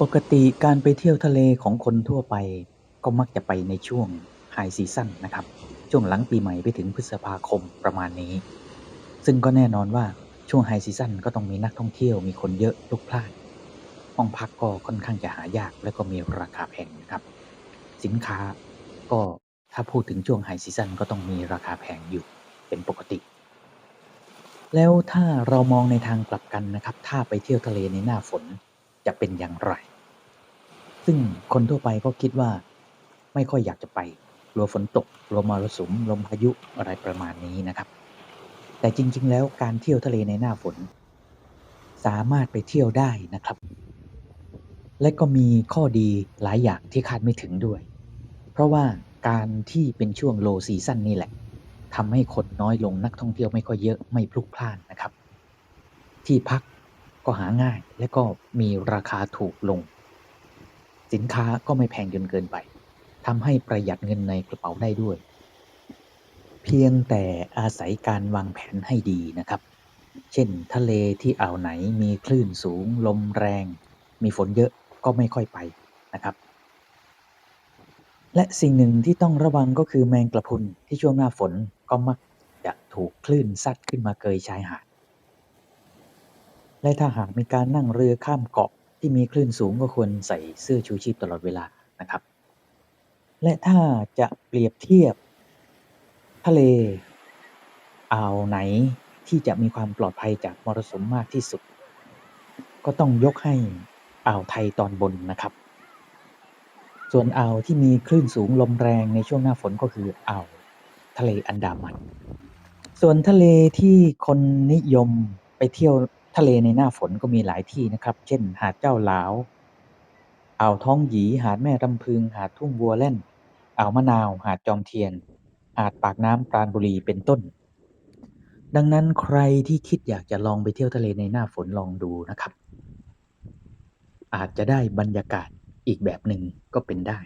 ปกติการไปเที่ยวทะเลของคนทั่วไป ก็มักจะไปในช่วง High ซีซันนะครับ ช่วงหลังปีใหม่ไปถึงพฤษภาคมประมาณนี้ ซึ่งก็แน่นอนว่าช่วง High ซีซันก็ต้องมีนักท่องเที่ยวมีคนเยอะพลุกพล่านห้องพักก็ค่อนข้างจะหายากและก็มีราคาแพงนะครับ สินค้าก็ถ้าพูดถึงช่วง High ซีซันก็ต้องมีราคาแพงอยู่เป็นปกติ แล้วถ้าเรามองในทางกลับกันนะครับ ถ้าไปเที่ยวทะเลในหน้าฝน จะเป็นอย่างไร ซึ่งคนทั่วไปก็คิดว่าไม่ค่อยอยากจะไปกลัวฝนตกกลัวมรสุมลมพายุอะไรประมาณนี้นะครับ แต่จริง ๆ แล้วการเที่ยวทะเลในหน้าฝน สามารถไปเที่ยวได้นะครับ และก็มีข้อดีหลายอย่างที่คาดไม่ถึงด้วย เพราะว่าการที่เป็นช่วง Low Season นี่แหละทำให้คนน้อยลงนักท่องเที่ยวไม่ค่อยเยอะไม่พลุกพล่านนะครับ ที่พัก ก็หาง่ายและก็มีราคาถูกลง สินค้าก็ไม่แพงจนเกินไปทำให้ประหยัดเงินในกระเป๋าได้ด้วย เพียงแต่อาศัยการวางแผนให้ดีนะครับ เช่น ทะเลที่อ่าวไหนมีคลื่นสูง ลมแรง มีฝนเยอะก็ไม่ค่อยไปนะครับ และสิ่งหนึ่งที่ต้องระวังก็คือแมงกระพุนที่ช่วงหน้าฝนก็มักจะถูกคลื่นซัดขึ้นมาเกยชายหาด และถ้าหากมีการนั่งเรือข้ามเกาะที่มีคลื่นสูงก็ควรใส่เสื้อชูชีพตลอดเวลานะครับ และถ้าจะเปรียบเทียบ ทะเลอ่าวไหนที่จะมีความปลอดภัยจากมรสุมมากที่สุด ก็ต้องยกให้อ่าวไทยตอนบนนะครับ ส่วนอ่าวที่มีคลื่นสูงลมแรงในช่วงหน้าฝนก็คืออ่าวทะเลอันดามัน ส่วนทะเลที่คนนิยมไปเที่ยว ทะเลในหน้าฝนก็มีหลายที่นะครับ เช่น หาดเจ้าหลาว อ่าวท้องหยี หาดแม่รำพึง หาดทุ่งบัวแล่น อ่าวมะนาว หาดจอมเทียน หาดปากน้ำปราณบุรี เป็นต้น ดังนั้นใครที่คิดอยากจะลองไปเที่ยวทะเลในหน้าฝนลองดูนะครับ อาจจะได้บรรยากาศอีกแบบหนึ่งก็เป็นได้